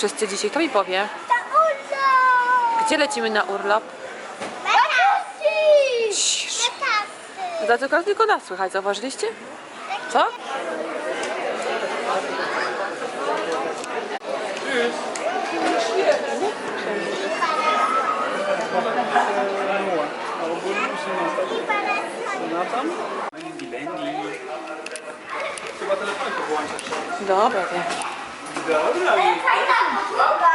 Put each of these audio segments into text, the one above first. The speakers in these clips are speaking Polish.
wszyscy dzisiaj? Kto mi powie? Gdzie lecimy na urlop? Cisz. Za tylko, tylko nas słychać, zauważyliście? Co? Dobra, wiem. Dobra,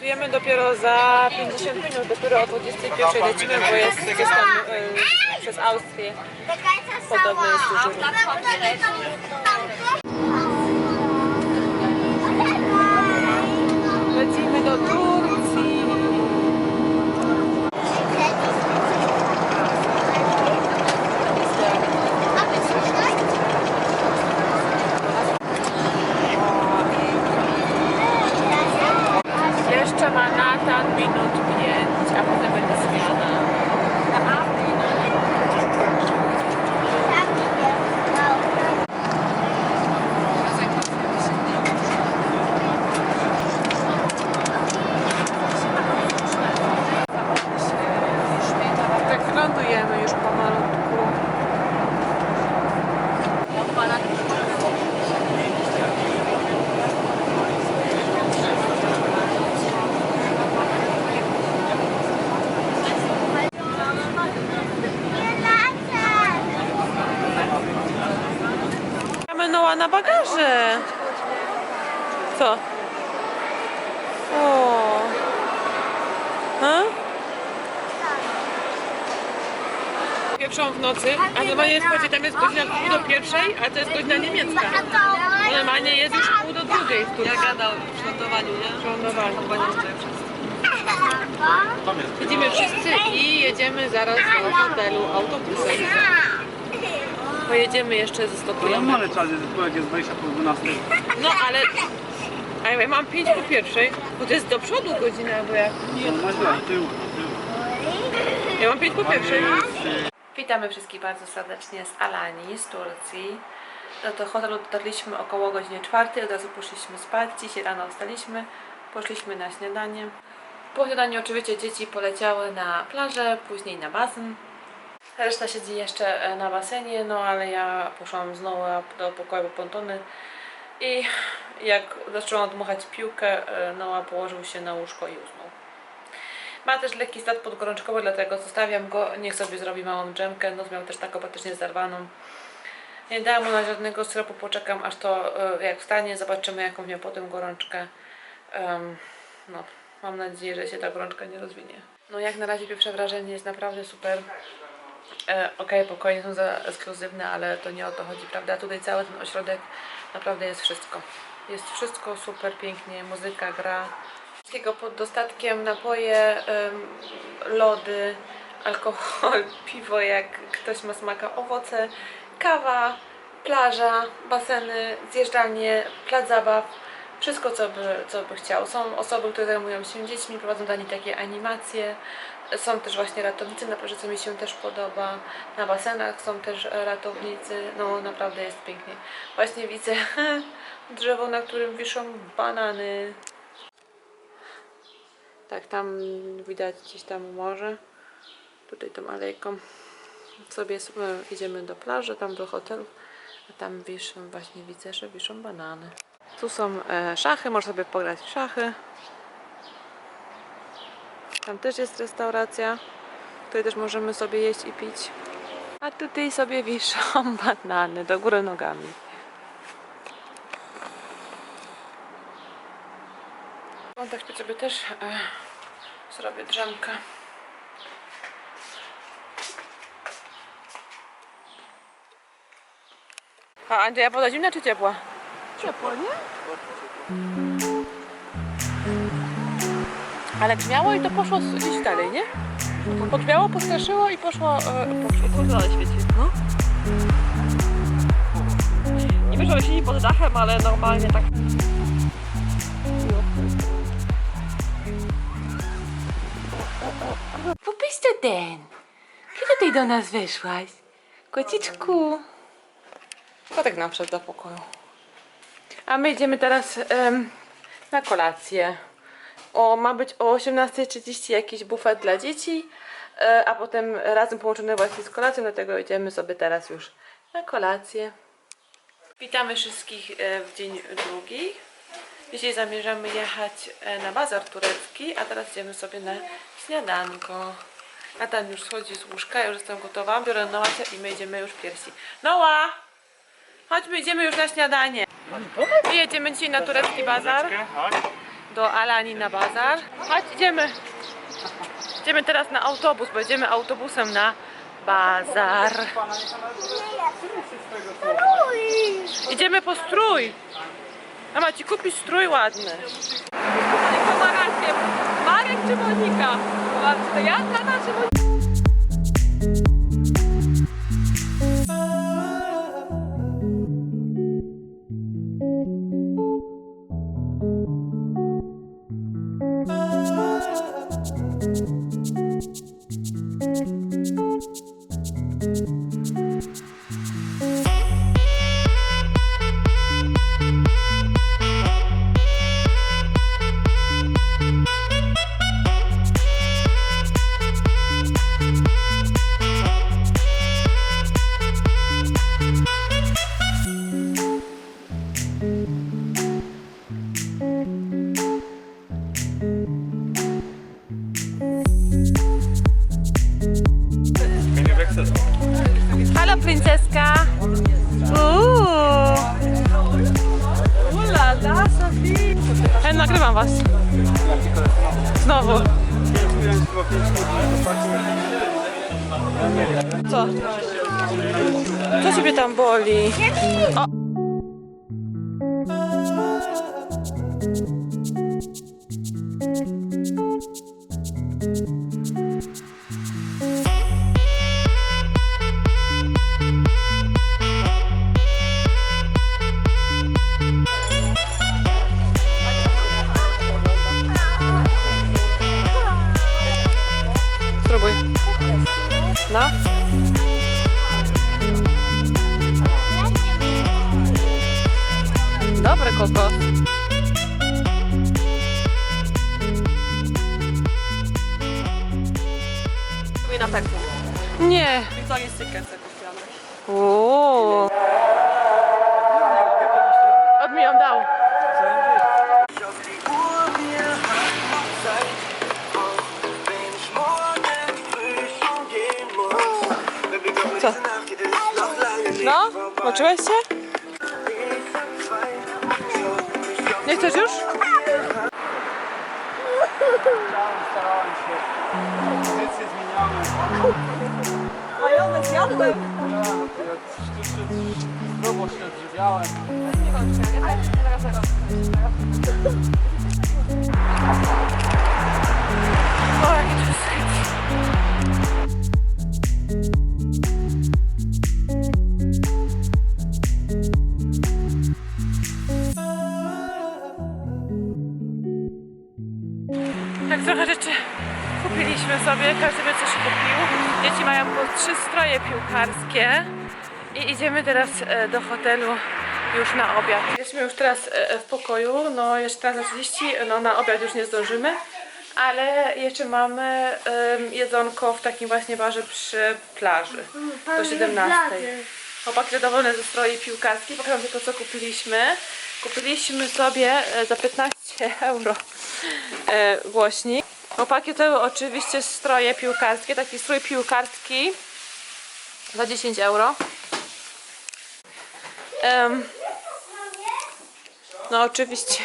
Żyjemy dopiero za 50 minut, dopiero o 21 lecimy, bo jest gdzieś tam y, przez Austrię. Podobno jest dużo. Lecimy do Turcji. Jeszcze ma Natan minut 5, a potem będzie zmiana. Tak lądujemy już pomalutku. Mamy Noa na bagaże. Co? O. Ha? Pierwszą w nocy, a normalnie jest, słuchajcie, tam jest godzina pół do pierwszej, a to jest godzina niemiecka. Normalnie jest już pół do drugiej w Turcji. Ja gadał w lądowaniu, nie? W lądowaniu. Widzimy wszyscy i jedziemy zaraz do hotelu autobusem. Pojedziemy jeszcze ze 100 To ja km. mamy czas, jest, jak jest 20 po 12. No ale... A ja mam 5 po pierwszej, bo to jest do przodu godzina, bo ja... To masz źle, do tyłu, do tyłu. Ja mam 5 po pierwszej. Witamy wszystkich bardzo serdecznie z Alanii, z Turcji. Do, hotelu dotarliśmy około godziny czwartej, od razu poszliśmy spać. Dzisiaj rano wstaliśmy, poszliśmy na śniadanie. Po śniadaniu oczywiście dzieci poleciały na plażę, później na basen. Reszta siedzi jeszcze e, na basenie, no ale ja poszłam znowu do pokoju po pontony i jak zaczęłam dmuchać piłkę, e, Noah położył się na łóżko i usnął. Ma też lekki stan podgorączkowy, dlatego zostawiam go, niech sobie zrobi małą dżemkę, noc miał też taką praktycznie zerwaną. Nie dałam mu na żadnego syropu, poczekam aż to e, jak wstanie, zobaczymy jaką miał potem gorączkę. Em, no, mam nadzieję, że się ta gorączka nie rozwinie. No jak na razie pierwsze wrażenie jest naprawdę super. E, Okej, pokoje nie są za ekskluzywne, ale to nie o to chodzi, prawda? Tutaj cały ten ośrodek naprawdę jest wszystko. Jest wszystko super pięknie, muzyka gra. Wszystkiego pod dostatkiem, napoje, lody, alkohol, piwo, jak ktoś ma smaka, owoce, kawa, plaża, baseny, zjeżdżalnie, plac zabaw. Wszystko, co by, co by chciał. Są osoby, które zajmują się dziećmi, prowadzą dla nich takie animacje. Są też właśnie ratownicy na plaży, co mi się też podoba. Na basenach są też ratownicy. No naprawdę jest pięknie. Właśnie widzę drzewo, na którym wiszą banany. Tak, tam widać gdzieś tam morze. Tutaj tą alejką sobie e, idziemy do plaży, tam do hotelu. A tam wiszą, właśnie widzę, że wiszą banany. Tu są e, szachy, można sobie pograć w szachy. Tam też jest restauracja. Tutaj też możemy sobie jeść i pić. A tutaj sobie wiszą banany do góry nogami. No tak sobie też e, zrobię drzemkę. A Andrzeja woda zimna czy ciepła? Ciepła, nie? Ale grzmiało i to poszło gdzieś dalej, nie? Podwiało, postraszyło i poszło... E, poszło kontrolę świeci. No. Nie wiem, że siedzi pod dachem, ale normalnie tak... Byś to ten? Kiedy tutaj do nas wyszłaś? Kociczku. Kotek nam wszedł do pokoju. A my idziemy teraz na kolację. O, ma być o 18.30 jakiś bufet dla dzieci, e, a potem razem połączony właśnie z kolacją, dlatego idziemy sobie teraz już na kolację. Witamy wszystkich e, w dzień drugi. Dzisiaj zamierzamy jechać e, na bazar turecki, a teraz idziemy sobie na śniadanko. Natan już schodzi z łóżka, ja już jestem gotowa, biorę Noah i my idziemy już pierwsi. Noah! Chodźmy, idziemy już na śniadanie. My jedziemy dzisiaj na turecki bazar, do Alani na bazar. Chodź, idziemy. Idziemy teraz na autobus, bo jedziemy autobusem na bazar. Idziemy po strój. Mama ci kupi strój ładny. Ma rację? Marek czy Monika? To ja, Tata czy Monika? Nagrywam was. Znowu. Co? Co ciebie tam boli? O. Dobre kokos. I na peku. Nie. Od mi ją dał. Co? No? Moczyłeś się? Nie chcesz już? Starałem się. Pozycję zmieniałem. Majonez jadłem. Ja sztucznie zdrowo się odżywiałem. O, jaki to jest i idziemy teraz e, do hotelu już na obiad. Jesteśmy już teraz e, w pokoju, no jeszcze teraz 30, no na obiad już nie zdążymy, ale jeszcze mamy em, jedzonko w takim właśnie barze przy plaży do 17. Chłopaki zadowolone ze stroi piłkarskiej. Pokażę tylko co kupiliśmy. Kupiliśmy sobie e, za 15 euro e, głośnik. Chłopaki to oczywiście stroje piłkarskie, taki strój piłkarski za 10 euro. Em, no oczywiście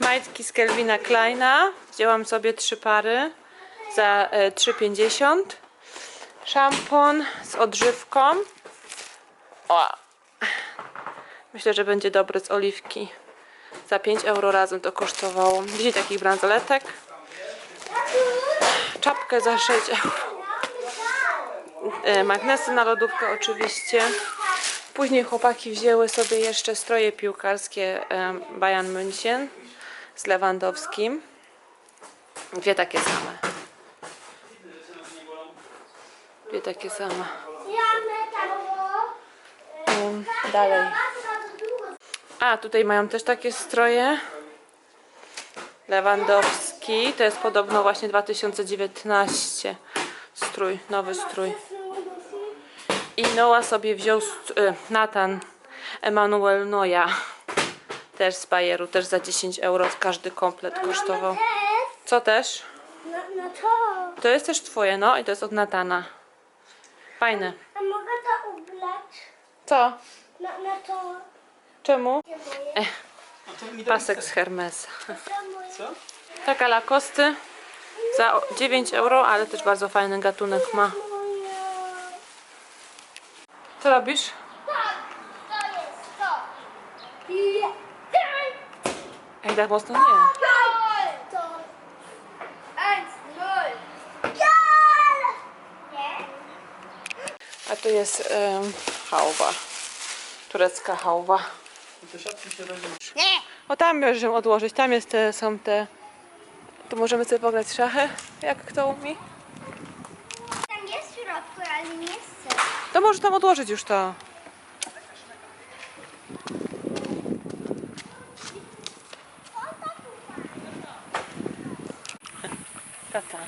majtki z Kelvina Kleina. Wzięłam sobie trzy pary za e, 3,50. Szampon z odżywką. O. Myślę, że będzie dobry z oliwki. Za 5 euro razem to kosztowało. 10 takich bransoletek. Czapkę za 6 euro. E, Magnesy na lodówkę oczywiście. Później chłopaki wzięły sobie jeszcze stroje piłkarskie e, Bayern München z Lewandowskim. Dwie takie same. Dwie takie same. Ym, dalej. A, tutaj mają też takie stroje. Lewandowski, to jest podobno właśnie 2019 strój, nowy strój. I Noah sobie wziął y, Nathan Emanuel Noja, też z Bayeru, też za 10 euro każdy komplet kosztował. Co też? No, no to. To jest też twoje, no i to jest od Natana. Fajne. A mogę to ubrać? Co? No, no to. Czemu? Mi Pasek z Hermesa. Co? Taka Lacoste za o- 9 euro, ale też bardzo fajny gatunek ma. Co robisz? Tak, to jest to. Ej, tak mocno nie. A tu jest em, hałwa. Turecka hałwa. Nie. O tam możemy odłożyć, tam jest te, są te... Tu możemy sobie pograć szachy, jak kto umie. Środku, ale nie chcę. To może tam odłożyć już to. Tata.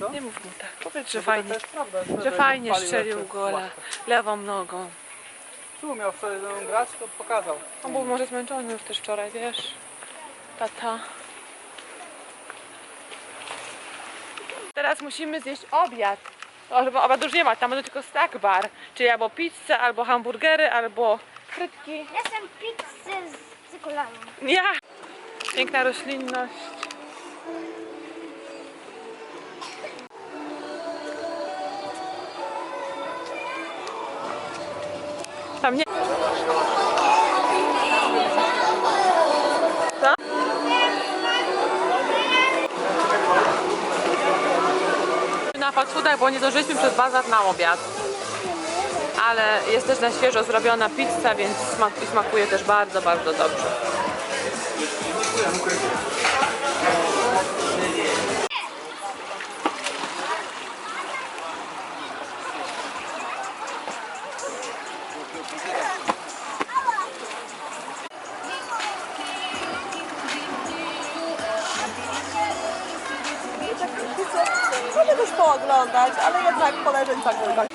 Co? Nie mów mu tak. Powiedz, że No fajnie, prawda. że fajnie strzelił gola lewą nogą. Tu miał wczoraj ze mną grać, to pokazał. On był może zmęczony już też wczoraj, wiesz. Tata. Teraz musimy zjeść obiad. O, chyba obiadu już nie ma, tam będzie tylko snack bar. Czyli albo pizza, albo hamburgery, albo frytki. Ja chcę pizzę z cykulaną. Ja! Piękna roślinność. Tam nie. Foodach, bo nie dożyliśmy przez bazar na obiad. Ale jest też na świeżo zrobiona pizza, więc smakuje też bardzo, bardzo dobrze. Jednak poleżeć tak tak.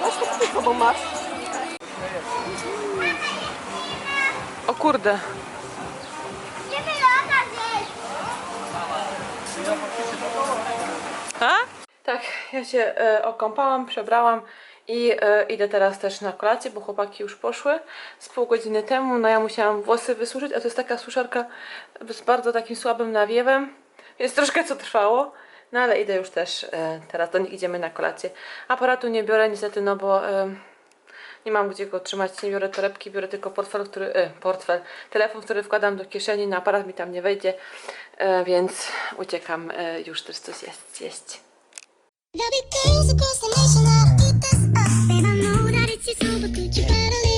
Masz to ty sobą masz. O kurde. A? Tak, ja się e, okąpałam, przebrałam i e, idę teraz też na kolację, bo chłopaki już poszły z pół godziny temu. No ja musiałam włosy wysuszyć, a to jest taka suszarka z bardzo takim słabym nawiewem, więc troszkę co trwało. No ale idę już też, e, teraz do nich idziemy na kolację. Aparatu nie biorę niestety, no bo e, nie mam gdzie go trzymać, nie biorę torebki, biorę tylko portfel, który, e, portfel, telefon, który wkładam do kieszeni, na aparat mi tam nie wejdzie, e, więc uciekam e, już też coś jest, zjeść. There'll be across the nation that'll eat this up. And I know that it's your soul, but could you better leave?